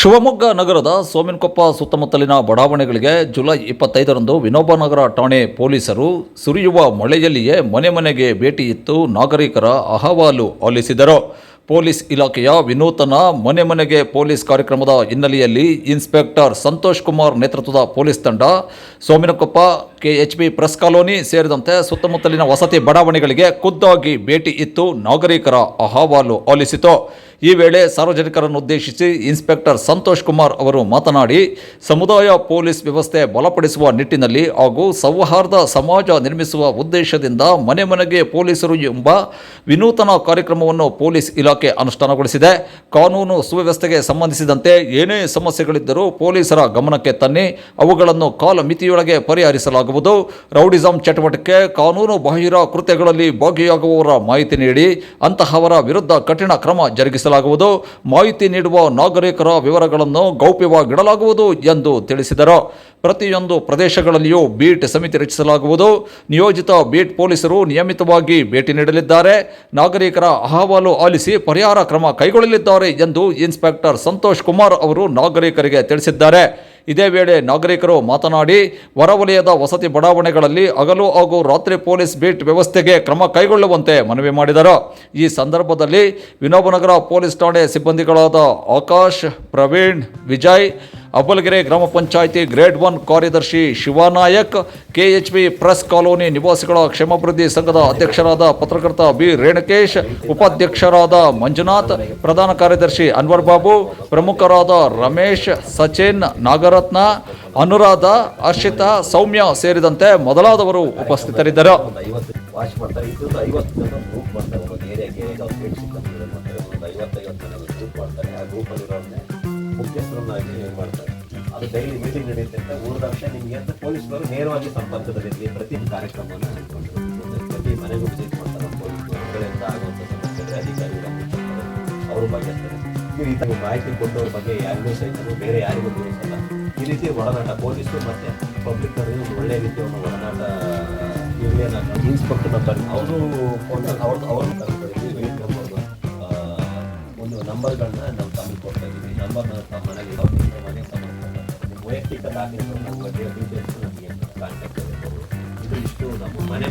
ಶಿವಮೊಗ್ಗ ನಗರದ ಸೋಮಿನಕೊಪ್ಪ ಸುತ್ತಮುತ್ತಲಿನ ಬಡಾವಣೆಗಳಿಗೆ ಜುಲೈ ಇಪ್ಪತ್ತೈದರಂದು ವಿನೋಬನಗರ ಠಾಣೆ ಪೊಲೀಸರು ಸುರಿಯುವ ಮಳೆಯಲ್ಲಿಯೇ ಮನೆ ಮನೆಗೆ ಭೇಟಿ ಇತ್ತು ನಾಗರಿಕರ ಅಹವಾಲು ಆಲಿಸಿದರು. ಪೊಲೀಸ್ ಇಲಾಖೆಯ ವಿನೂತನ ಮನೆ ಮನೆಗೆ ಪೊಲೀಸ್ ಕಾರ್ಯಕ್ರಮದ ಹಿನ್ನೆಲೆಯಲ್ಲಿ ಇನ್ಸ್ಪೆಕ್ಟರ್ ಸಂತೋಷ್ ಕುಮಾರ್ ನೇತೃತ್ವದ ಪೊಲೀಸ್ ತಂಡ, ಸೋಮಿನಕೊಪ್ಪ ಕೆಎಚ್ಬಿ ಪ್ರೆಸ್ ಕಾಲೋನಿ ಸೇರಿದಂತೆ ಸುತ್ತಮುತ್ತಲಿನ ವಸತಿ ಬಡಾವಣೆಗಳಿಗೆ ಖುದ್ದಾಗಿ ಭೇಟಿ ಇತ್ತು ನಾಗರಿಕರ ಅಹವಾಲು ಆಲಿಸಿತು. ಈ ವೇಳೆ ಸಾರ್ವಜನಿಕರನ್ನು ಉದ್ದೇಶಿಸಿ ಇನ್ಸ್ಪೆಕ್ಟರ್ ಸಂತೋಷ್ ಕುಮಾರ್ ಅವರು ಮಾತನಾಡಿ, ಸಮುದಾಯ ಪೊಲೀಸ್ ವ್ಯವಸ್ಥೆ ಬಲಪಡಿಸುವ ನಿಟ್ಟಿನಲ್ಲಿ ಹಾಗೂ ಸೌಹಾರ್ದ ಸಮಾಜ ನಿರ್ಮಿಸುವ ಉದ್ದೇಶದಿಂದ ಮನೆ ಮನೆಗೆ ಪೊಲೀಸರು ಎಂಬ ವಿನೂತನ ಕಾರ್ಯಕ್ರಮವನ್ನು ಪೊಲೀಸ್ ಇಲಾಖೆ ಅನುಷ್ಠಾನಗೊಳಿಸಿದೆ. ಕಾನೂನು ಸುವ್ಯವಸ್ಥೆಗೆ ಸಂಬಂಧಿಸಿದಂತೆ ಏನೇ ಸಮಸ್ಯೆಗಳಿದ್ದರೂ ಪೊಲೀಸರ ಗಮನಕ್ಕೆ ತನ್ನಿ, ಅವುಗಳನ್ನು ಕಾಲಮಿತಿಯೊಳಗೆ ಪರಿಹರಿಸಲಾಗುವುದು. ರೌಡಿಸಂ ಚಟುವಟಿಕೆ, ಕಾನೂನು ಬಾಹಿರ ಕೃತ್ಯಗಳಲ್ಲಿ ಭಾಗಿಯಾಗುವವರ ಮಾಹಿತಿ ನೀಡಿ, ಅಂತಹವರ ವಿರುದ್ಧ ಕಠಿಣ ಕ್ರಮ ಜರುಗಿಸಲಾಗುವುದು. ಮಾಹಿತಿ ನೀಡುವ ನಾಗರಿಕರ ವಿವರಗಳನ್ನು ಗೌಪ್ಯವಾಗಿಡಲಾಗುವುದು ಎಂದು ತಿಳಿಸಿದರು. ಪ್ರತಿಯೊಂದು ಪ್ರದೇಶಗಳಲ್ಲಿಯೂ ಬೀಟ್ ಸಮಿತಿ ರಚಿಸಲಾಗುವುದು. ನಿಯೋಜಿತ ಬೀಟ್ ಪೊಲೀಸರು ನಿಯಮಿತವಾಗಿ ಭೇಟಿ ನೀಡಲಿದ್ದಾರೆ. ನಾಗರಿಕರ ಅಹವಾಲು ಆಲಿಸಿ ಪರಿಹಾರ ಕ್ರಮ ಕೈಗೊಳ್ಳಲಿದ್ದಾರೆ ಎಂದು ಇನ್ಸ್ಪೆಕ್ಟರ್ ಸಂತೋಷ್ ಕುಮಾರ್ ಅವರು ನಾಗರಿಕರಿಗೆ ತಿಳಿಸಿದ್ದಾರೆ. ಇದೇ ವೇಳೆ ನಾಗರಿಕರು ಮಾತನಾಡಿ, ಹೊರವಲಯದ ವಸತಿ ಬಡಾವಣೆಗಳಲ್ಲಿ ಹಗಲು ಹಾಗೂ ರಾತ್ರಿ ಪೊಲೀಸ್ ಬೀಟ್ ವ್ಯವಸ್ಥೆಗೆ ಕ್ರಮ ಕೈಗೊಳ್ಳುವಂತೆ ಮನವಿ ಮಾಡಿದರು. ಈ ಸಂದರ್ಭದಲ್ಲಿ ವಿನೋಬನಗರ ಪೊಲೀಸ್ ಠಾಣೆ ಸಿಬ್ಬಂದಿಗಳಾದ ಆಕಾಶ್, ಪ್ರವೀಣ್, ವಿಜಯ್ ಅಬ್ಬಲಗೆರೆ ಗ್ರಾಮ ಪಂಚಾಯಿತಿ ಗ್ರೇಡ್ ಒನ್ ಕಾರ್ಯದರ್ಶಿ ಶಿವಾನಾಯಕ್ ಕೆಎಚ್ಬಿ ಪ್ರೆಸ್ ಕಾಲೋನಿ ನಿವಾಸಿಗಳ ಕ್ಷೇಮಾಭಿವೃದ್ಧಿ ಸಂಘದ ಅಧ್ಯಕ್ಷರಾದ ಪತ್ರಕರ್ತ ಬಿ ರೇಣುಕೇಶ್ ಉಪಾಧ್ಯಕ್ಷರಾದ ಮಂಜುನಾಥ್ ಪ್ರಧಾನ ಕಾರ್ಯದರ್ಶಿ ಅನ್ವರ್ ಬಾಬು ಪ್ರಮುಖರಾದ ರಮೇಶ್ ಸಚಿನ್ ನಾಗರತ್ನ ಅನುರಾಧ ಹರ್ಷಿತಾ ಸೌಮ್ಯ ಸೇರಿದಂತೆ ಮೊದಲಾದವರು ಉಪಸ್ಥಿತರಿದ್ದರು ಮಾಡ್ತಾರೆ ಇದ್ದೊಂದು ಐವತ್ತು ಜನ ಗ್ರೂಪ್ ಮಾಡ್ತಾರೆ? ಅವ್ರು ಅದು ಡೈಲಿ ಮೀಟಿಂಗ್ ನಡೆಯುತ್ತೆ ಅಂತ ಅಂಶ ನಿಮಗೆ ಅಂತ ಪೊಲೀಸ್ನವರು ನೇರವಾಗಿ ಸಂಪರ್ಕದಲ್ಲಿರಲಿ, ಪ್ರತಿ ಕಾರ್ಯಕ್ರಮವನ್ನು ಹಮ್ಮಿಕೊಂಡು ಪ್ರತಿ ಮನೆಗೂ ವಿಸಿಟ್ ಮಾಡ್ತಾರೆ ಹೊರಗಡೆಯಿಂದ ಆಗುವಂಥ ಸಮಸ್ಯೆ ಅಧಿಕಾರಿಗಳು ಅವರು ಬಗೆಹರಿಸ್ತಾರೆ ನೀವು ಈ ಥರ ಮಾಹಿತಿ ಕೊಟ್ಟವ್ರ ಬಗ್ಗೆ ಯಾರಿಗೂ ಸಹಿತ ಬೇರೆ ಯಾರಿಗೂ ತಿಳಿಸಲ್ಲ. ಈ ರೀತಿ ಒಡನಾಟ, ಪೊಲೀಸರು ಮತ್ತೆ ಪಬ್ಲಿಕ್ ಒಂದು ಒಳ್ಳೆಯ ರೀತಿ ಒಂದು ಒಡನಾಟ ಇರಲಿ ಇನ್ಸ್ಪೆಕ್ಟರ್ ನಂಬರ್ ಅವರು ಫೋನ್ ಅವ್ರದ್ದು ಅವ್ರನ್ನ ಕರ್ಕೊಂಡು ಒಂದು ನಂಬರ್ಗಳನ್ನ ನಾವು ತಮಗೆ ಕೊಡ್ತಾ ಇದ್ದೀವಿ. ನಂಬರ್ ತಮ್ಮ ಮನೆಗೆ ಇರೋ ಮನೆಗೆ ಸಂಬಂಧಪಟ್ಟ ನಿಮ್ಮ ವೈಯಕ್ತಿಕ ದಾಖಲೆಗಳು ನಮ್ಮ ಡೀಟೇಲ್ಸ್ ನಮಗೆ ಕಾಂಟ್ಯಾಕ್ಟ್ ಇರಬಹುದು ಇದು ಇಷ್ಟು ನಮ್ಮ ಮನೆ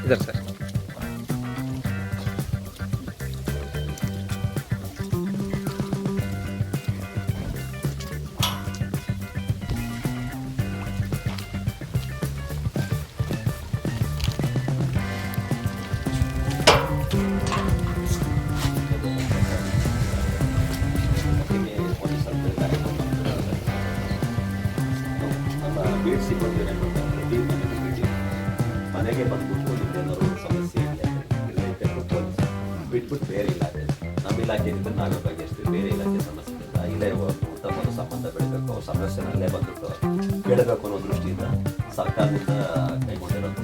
ಇದ್ದಾರೆ ಸರ್ ಪ್ರತಿ ಮನೆಗೆ ಬಂದ್ಬಿಟ್ಟು ನಿಮ್ದೇನಾದ್ರು ಸಮಸ್ಯೆ ರಿಲೇಟೆಡ್ ಪೊಲೀಸ್ ಬಿಟ್ಬಿಟ್ಟು ಬೇರೆ ಇಲಾಖೆ. ನಮ್ಮ ಇಲಾಖೆಯಿಂದ ನಾವೇ ಬಗೆಹರಿಸ್ತೀವಿ ಬೇರೆ ಇಲಾಖೆ ಸಮಸ್ಯೆ ಇಲ್ಲ. ಇಲ್ಲೇ ಉತ್ತಮವಾದ ಸಂಬಂಧ ಬೆಳಿಬೇಕು. ಸಮಸ್ಯೆನಲ್ಲೇ ಬಂದ್ಬಿಟ್ಟು ಕೇಳಬೇಕು ಅನ್ನೋ ದೃಷ್ಟಿಯಿಂದ ಸರ್ಕಾರದಿಂದ ಕೈಗೊಂಡಿರೋಂಥ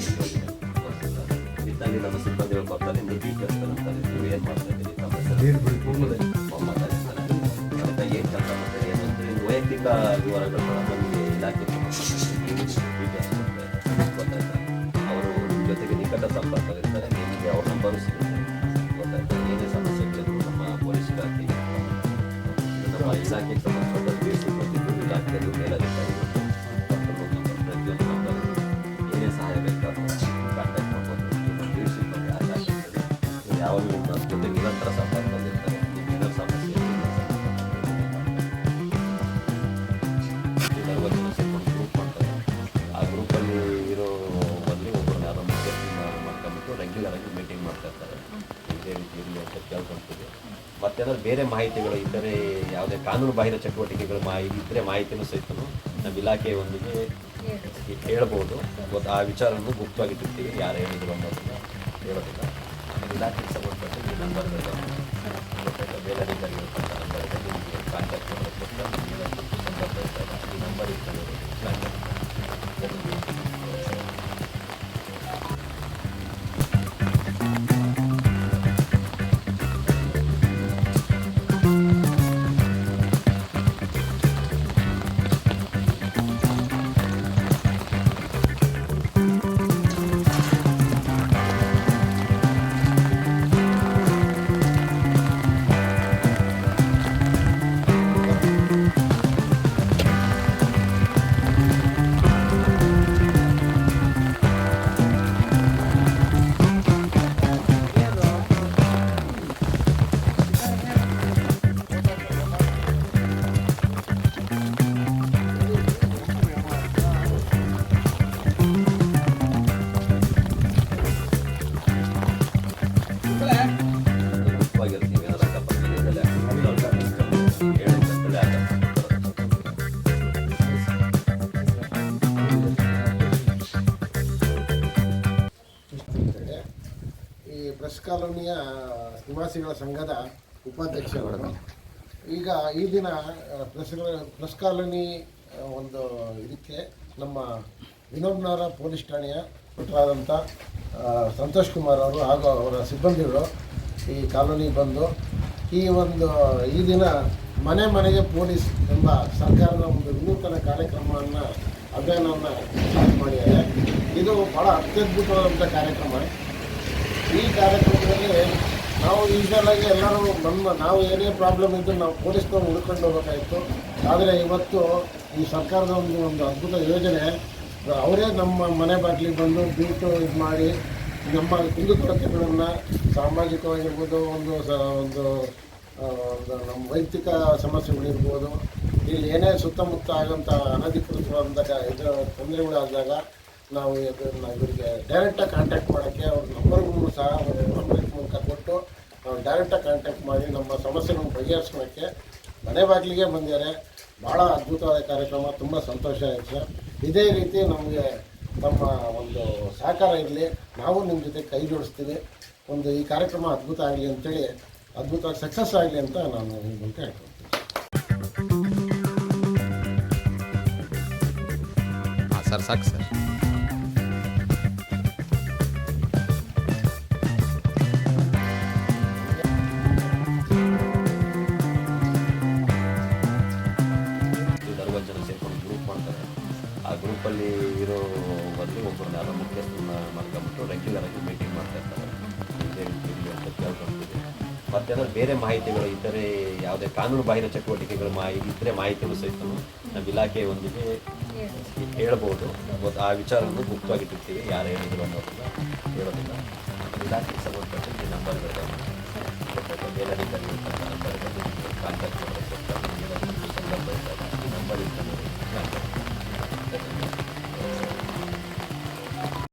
ಮತ್ತೇನಾದ್ರು ಬೇರೆ ಮಾಹಿತಿಗಳು ಇದ್ದರೆ ಯಾವುದೇ ಕಾನೂನು ಬಾಹಿರ ಚಟುವಟಿಕೆಗಳು ಮಾಹಿತಿ ಇದ್ದರೆ ಮಾಹಿತಿನೂ ಸಹಿತ ನಮ್ಮ ಇಲಾಖೆಯೊಂದಿಗೆ ಹೇಳ್ಬೋದು ಗೊತ್ತು ಆ ವಿಚಾರವನ್ನು ಗುಪ್ತವಾಗಿಟ್ಟಿರ್ತೀವಿ ಯಾರು ಹೇಳಿದ್ರು ಅನ್ನೋದನ್ನ ಹೇಳೋದಿಲ್ಲ ಆಮೇಲೆ ಇಲಾಖೆಗೆ ಸಂಬಂಧಪಟ್ಟ ಈ ಬೇರೆ ಕಾಂಟ್ಯಾಕ್ಟ್ ಇರ್ತದೆ ಈ ನಂಬರ್ ಇರ್ತದೆ ಪ್ರೆಸ್ ಕಾಲೋನಿಯ ನಿವಾಸಿಗಳ ಸಂಘದ ಉಪಾಧ್ಯಕ್ಷರು. ಈಗ ಈ ದಿನ ಪ್ರೆಸ್ ಪ್ರೆಸ್ ಕಾಲೋನಿ ಒಂದು ಇದಕ್ಕೆ ನಮ್ಮ ವಿನೋಬ್ನವರ ಪೊಲೀಸ್ ಠಾಣೆಯ ಭಟ್ರಾದಂಥ ಸಂತೋಷ್ ಕುಮಾರ್ ಅವರು ಹಾಗೂ ಅವರ ಸಿಬ್ಬಂದಿಗಳು ಈ ಕಾಲೋನಿಗೆ ಬಂದು ಈ ಒಂದು ಈ ದಿನ ಮನೆ ಮನೆಗೆ ಪೊಲೀಸ್ ಎಂಬ ಸರ್ಕಾರದ ಒಂದು ವಿನೂತನ ಕಾರ್ಯಕ್ರಮವನ್ನು ಅಭಿಯಾನವನ್ನು ಮಾಡಿದ್ದಾರೆ. ಇದು ಭಾಳ ಅತ್ಯದ್ಭುತವಾದಂಥ ಕಾರ್ಯಕ್ರಮ. ಈ ಕಾರ್ಯಕ್ರಮದಲ್ಲಿ ನಾವು ಯೂಶಲಾಗಿ ಎಲ್ಲರೂ ನಮ್ಮ ನಾವು ಏನೇ ಪ್ರಾಬ್ಲಮ್ ಇದ್ದರೂ ನಾವು ಪೊಲೀಸ್ನವ್ರು ಹುಡ್ಕೊಂಡು ಹೋಗಬೇಕಾಯಿತು. ಆದರೆ ಇವತ್ತು ಈ ಸರ್ಕಾರದ ಒಂದು ಒಂದು ಅದ್ಭುತ ಯೋಜನೆ, ಅವರೇ ನಮ್ಮ ಮನೆ ಬಾಗಿಲಿಗೆ ಬಂದು ಬಿಟ್ಟು ಇದು ಮಾಡಿ ನಮ್ಮ ಕುಂದುಕೊರತೆಗಳನ್ನು ಸಾಮಾಜಿಕವಾಗಿರ್ಬೋದು, ಒಂದು ಸ, ಒಂದು ನಮ್ಮ ವೈಯಕ್ತಿಕ ಸಮಸ್ಯೆಗಳಿರ್ಬೋದು, ಇಲ್ಲಿ ಏನೇ ಸುತ್ತಮುತ್ತ ಆಗೋಂಥ ಅನಧಿಕೃತವಾದಂಥ ಇದು ತೊಂದರೆಗಳಾದಾಗ ನಾವು ಇದನ್ನು ಇವರಿಗೆ ಡೈರೆಕ್ಟಾಗಿ ಕಾಂಟ್ಯಾಕ್ಟ್ ಮಾಡೋಕ್ಕೆ ಅವ್ರ ನಂಬರ್ಗಳನ್ನು ಸಹ ನಂಬರ್ ಮೂಲಕ ಕೊಟ್ಟು ನಾವು ಡೈರೆಕ್ಟಾಗಿ ಕಾಂಟ್ಯಾಕ್ಟ್ ಮಾಡಿ ನಮ್ಮ ಸಮಸ್ಯೆಗಳನ್ನು ಬಗೆಹರಿಸ್ಕೊಳ್ಳೋಕ್ಕೆ ಮನೆ ಬಾಗಿಲಿಗೆ ಬಂದಿದ್ದಾರೆ. ಭಾಳ ಅದ್ಭುತವಾದ ಕಾರ್ಯಕ್ರಮ, ತುಂಬ ಸಂತೋಷ ಆಯಿತು. ಇದೇ ರೀತಿ ನಮಗೆ ನಮ್ಮ ಒಂದು ಸಹಕಾರ ಇರಲಿ. ನಾವು ನಿಮ್ಮ ಜೊತೆ ಕೈ ಜೋಡಿಸ್ತೀವಿ. ಒಂದು ಈ ಕಾರ್ಯಕ್ರಮ ಅದ್ಭುತ ಆಗಲಿ ಅಂತೇಳಿ, ಅದ್ಭುತವಾಗಿ ಸಕ್ಸಸ್ ಆಗಲಿ ಅಂತ ನಾನು ನಿಮ್ಮ ಮೂಲಕ ಹೇಳ್ಕೊಳ್ತೀನಿ. ಹಾಂ, ಸರ್, ಸಾಕು ಸರ್. ಮಾಡ್ಕೊಂಬಿಟ್ಟು ರೆಗ್ಯುಲರ್ ಆಗಿ ಮೀಟಿಂಗ್ ಮಾಡ್ತಾ ಇರ್ತಾರೆ. ಅಂತ ಕೇಳ್ಕೊಳ್ತೀವಿ. ಮತ್ತೆ ಅದರ ಬೇರೆ ಮಾಹಿತಿಗಳು ಇದ್ದರೆ, ಯಾವುದೇ ಕಾನೂನು ಬಾಹಿರ ಚಟುವಟಿಕೆಗಳು ಮಾಹಿತಿ ಇದ್ದರೆ ಮಾಹಿತಿಗಳು ಸಹಿತ ನಮ್ಮ ಇಲಾಖೆ ಒಂದಿಗೆ ಹೇಳ್ಬೋದು. ಮತ್ತು ಆ ವಿಚಾರವನ್ನು ಗುಪ್ತವಾಗಿಟ್ಟಿರ್ತೀವಿ ಯಾರು ಹೇಳಿದ್ರು ಅನ್ನೋದನ್ನ ಹೇಳೋದಿಲ್ಲ. ಇಲಾಖೆಗೆ ಸಂಬಂಧಪಟ್ಟ ನಂಬರ್ಗಳು ಮೇಲಧಿಕಾರಿಗಳು ನಂಬರ್ಗಳು ಕಾಂಟ್ಯಾಕ್ಟ್ ನಂಬರ್ ಇರ್ತದೆ ಈ ನಂಬರ್ ಇರ್ತದೆ